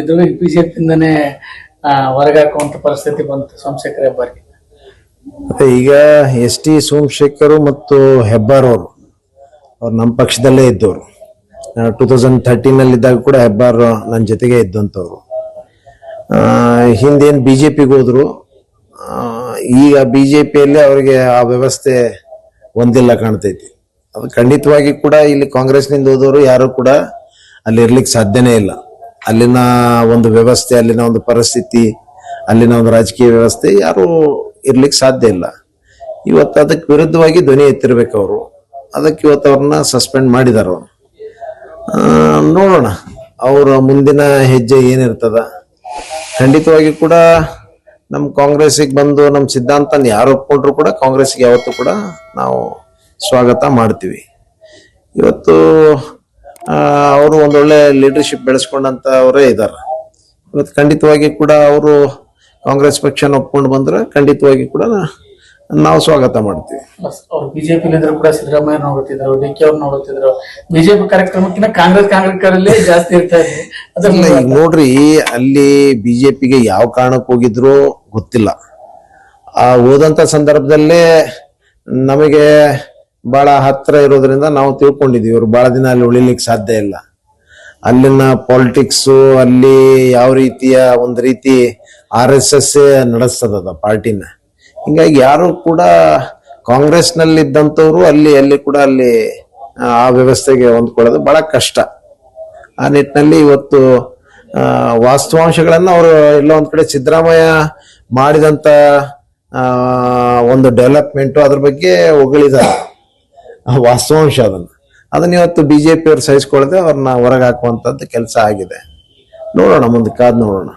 ಇದ್ರು B J ಹೊರಗೆ ಹಾಕುವಂತ ಪರಿಸ್ಥಿತಿ ಬಂತು ಸೋಮಶೇಖರ್ ಹೆಬ್ಬಾರ್ಗೆ. ಮತ್ತೆ ಈಗ ಎಸ್ ಟಿ ಸೋಮಶೇಖರ್ ಮತ್ತು ಹೆಬ್ಬಾರ್ ಅವರು ಅವ್ರು ನಮ್ಮ ಪಕ್ಷದಲ್ಲೇ ಇದ್ದವರು. ಟೂ ತೌಸಂಡ್ ಥರ್ಟೀನಲ್ಲಿ ಇದ್ದಾಗ ಕೂಡ ಹೆಬ್ಬಾರ್ ನನ್ನ ಜೊತೆಗೆ ಇದ್ದಂಥವ್ರು. ಹಿಂದೇನು ಬಿ ಜೆ ಪಿಗೆ ಹೋದ್ರು ಈಗ ಬಿ ಜೆ ಪಿಯಲ್ಲಿ ಅವರಿಗೆ ಆ ವ್ಯವಸ್ಥೆ ಒಂದಿಲ್ಲ ಕಾಣ್ತೈತಿ. ಅದು ಖಂಡಿತವಾಗಿ ಕೂಡ ಇಲ್ಲಿ ಕಾಂಗ್ರೆಸ್ನಿಂದ ಹೋದವರು ಯಾರು ಕೂಡ ಅಲ್ಲಿ ಇರ್ಲಿಕ್ಕೆ ಸಾಧ್ಯನೇ ಇಲ್ಲ. ಅಲ್ಲಿನ ಒಂದು ವ್ಯವಸ್ಥೆ, ಅಲ್ಲಿನ ಒಂದು ಪರಿಸ್ಥಿತಿ, ಅಲ್ಲಿನ ಒಂದು ರಾಜಕೀಯ ವ್ಯವಸ್ಥೆ ಯಾರು ಇರ್ಲಿಕ್ಕೆ ಸಾಧ್ಯ ಇಲ್ಲ. ಇವತ್ತು ಅದಕ್ಕೆ ವಿರುದ್ಧವಾಗಿ ಧ್ವನಿ ಎತ್ತಿರ್ಬೇಕು ಅವರು. ಅದಕ್ಕೆ ಇವತ್ತು ಅವ್ರನ್ನ ಸಸ್ಪೆಂಡ್ ಮಾಡಿದಾರ ನೋಡೋಣ. ಅವರ ಮುಂದಿನ ಹೆಜ್ಜೆ ಏನಿರ್ತದ? ಖಂಡಿತವಾಗಿ ಕೂಡ ನಮ್ಮ ಕಾಂಗ್ರೆಸ್ಸಿಗೆ ಬಂದು ನಮ್ಮ ಸಿದ್ಧಾಂತನ ಯಾರು ಒಪ್ಕೊಂಡ್ರು ಕೂಡ ಕಾಂಗ್ರೆಸ್ಗೆ ಯಾವತ್ತೂ ಕೂಡ ನಾವು ಸ್ವಾಗತ ಮಾಡ್ತೀವಿ. ಇವತ್ತು ಅವರು ಒಂದೊಳ್ಳೆ ಲೀಡರ್ಶಿಪ್ ಬೆಳೆಸ್ಕೊಂಡಂತ ಅವರೇ ಇದ್ದಾರೆ ಇವತ್ತು ಖಂಡಿತವಾಗಿ ಕೂಡ ಅವರು ಕಾಂಗ್ರೆಸ್ ಪಕ್ಷನ ಒಪ್ಕೊಂಡು ಬಂದ್ರೆ ಖಂಡಿತವಾಗಿ ಕೂಡ ನಾವು ಸ್ವಾಗತ ಮಾಡ್ತೀವಿ. ಅವ್ರು ಬಿಜೆಪಿ ಕೂಡ ಸಿದ್ದರಾಮಯ್ಯ ನೋಡುತ್ತಿದ್ರು ಡಿ ಕೆ ಅವ್ರು ನೋಡುತ್ತಿದ್ರು. ಬಿಜೆಪಿ ಕಾರ್ಯಕ್ರಮಕ್ಕಿಂತ ಕಾಂಗ್ರೆಸ್ ಕಾಂಗ್ರೆಸ್ಕರಲ್ಲೇ ಜಾಸ್ತಿ ಇರ್ತಾ ಇದೆ. ನೋಡ್ರಿ ಅಲ್ಲಿ ಬಿಜೆಪಿಗೆ ಯಾವ ಕಾರಣಕ್ಕೆ ಹೋಗಿದ್ರು ಗೊತ್ತಿಲ್ಲ. ಆ ಹೋದಂತ ಸಂದರ್ಭದಲ್ಲೇ ನಮಗೆ ಬಹಳ ಹತ್ರ ಇರೋದ್ರಿಂದ ನಾವು ತಿಳ್ಕೊಂಡಿದ್ದೀವಿ. ಇವರು ಬಹಳ ದಿನ ಅಲ್ಲಿ ಉಳಿಲಿಕ್ಕೆ ಸಾಧ್ಯ ಇಲ್ಲ. ಅಲ್ಲಿನ ಪಾಲಿಟಿಕ್ಸ್ ಅಲ್ಲಿ ಯಾವ ರೀತಿಯ ಒಂದು ರೀತಿ ಆರ್ ಎಸ್ ಎಸ್ ನಡೆಸ್ತದ ಪಾರ್ಟಿನ. ಹಿಂಗಾಗಿ ಯಾರು ಕೂಡ ಕಾಂಗ್ರೆಸ್ನಲ್ಲಿ ಇದ್ದಂಥವ್ರು ಅಲ್ಲಿ ಅಲ್ಲಿ ಕೂಡ ಅಲ್ಲಿ, ಆ ವ್ಯವಸ್ಥೆಗೆ ಹೊಂದ್ಕೊಳ್ಳೋದು ಬಹಳ ಕಷ್ಟ. ಆ ನಿಟ್ಟಿನಲ್ಲಿ ಇವತ್ತು ವಾಸ್ತವಾಂಶಗಳನ್ನು ಅವರು ಎಲ್ಲ ಒಂದ್ ಕಡೆ ಸಿದ್ದರಾಮಯ್ಯ ಮಾಡಿದಂತ ಒಂದು ಡೆವಲಪ್ಮೆಂಟು ಅದ್ರ ಬಗ್ಗೆ ಹೊಗಳಿದ್ದಾರೆ. ವಾಸ್ತವಾಂಶ ಅದನ್ನು ಅದನ್ನ ಇವತ್ತು ಬಿಜೆಪಿ ಪಿಯವ್ರು ಸಹಿಸ್ಕೊಳ್ಳದೆ ಅವ್ರನ್ನ ಹೊರಗೆ ಹಾಕುವಂಥದ್ದು ಕೆಲಸ ಆಗಿದೆ. ನೋಡೋಣ, ಮುಂದೆ ಕಾದು ನೋಡೋಣ.